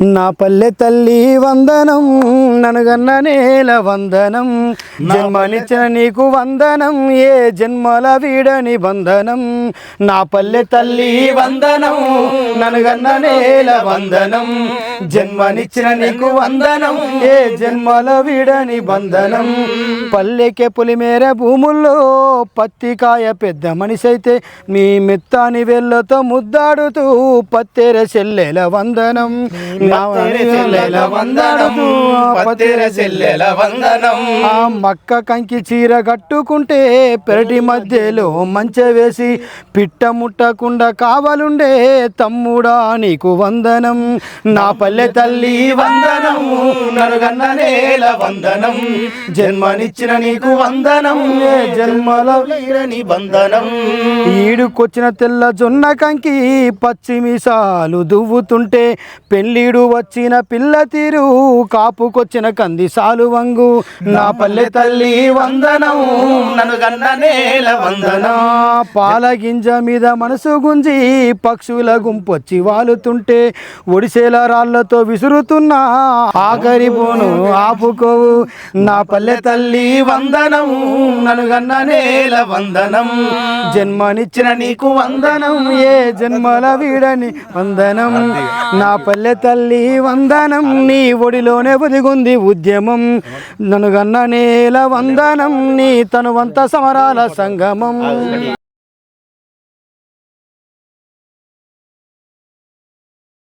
నా పల్లె తల్లి వందనం ననుగన్న నేల వందనం. జన్మనిచ్చిన నీకు వందనం ఏ జన్మల వీడని బంధనం. నా పల్లె తల్లి వందనం ననుగన్న నేల వందనం. జన్మనిచ్చిన నీకు వందనం ఏ జన్మల వీడని బంధనం. పల్లెకే పులిమేర భూముల్లో పత్తికాయ పెద్ద మనిషి అయితే మీ మెత్తాని వెళ్ళతో ముద్దాడుతూ పత్తెర చెల్లెల వందనం. చెల్లెల వందనం పత్తెర చెల్లెల వందనం. ఆ మక్క కంకి చీర కట్టుకుంటే పెరటి మధ్యలో మంచె వేసి పిట్ట ముట్టకుండా కావాలుండే తమ్ముడా నీకు వందనం. నా పల్లె తల్లి వందనం నరుగన్న నేల వందనం. జన్మనిచ్చిన నీకు వందనం జన్మల లేరని బంధనం ఈడుకొచ్చిన తెల్ల జొన్న కంకి పచ్చిమిసాలు దువ్వుతుంటే పెళ్ళిడు వచ్చిన పిల్ల తీరు కాపుకొచ్చిన కంది సాలు వంగు. నా పల్లె తల్లి వందనం ననుగన్న నేల వందనం. పాల గింజ మీద మనసు గుంజి పక్షుల గుంపొచ్చి వాలుతుంటే ఒడిసేల రాళ్ళతో విసురుతున్న. ఆఖరి పోను ఆపుకోవు. నా పల్లె తల్లి వందనం ననుగన్న నేల వందనం. జన్మనిచ్చిన నీకు వందనం ఏ జన్మల వీడని వందనం. నా పల్లె తల్లి వందనం నీ ఒడిలోనే ఒదిగుంది ఉద్యమం. ననుగన్న నేల వందనం నీ తనువంత సమరాల సంగమం.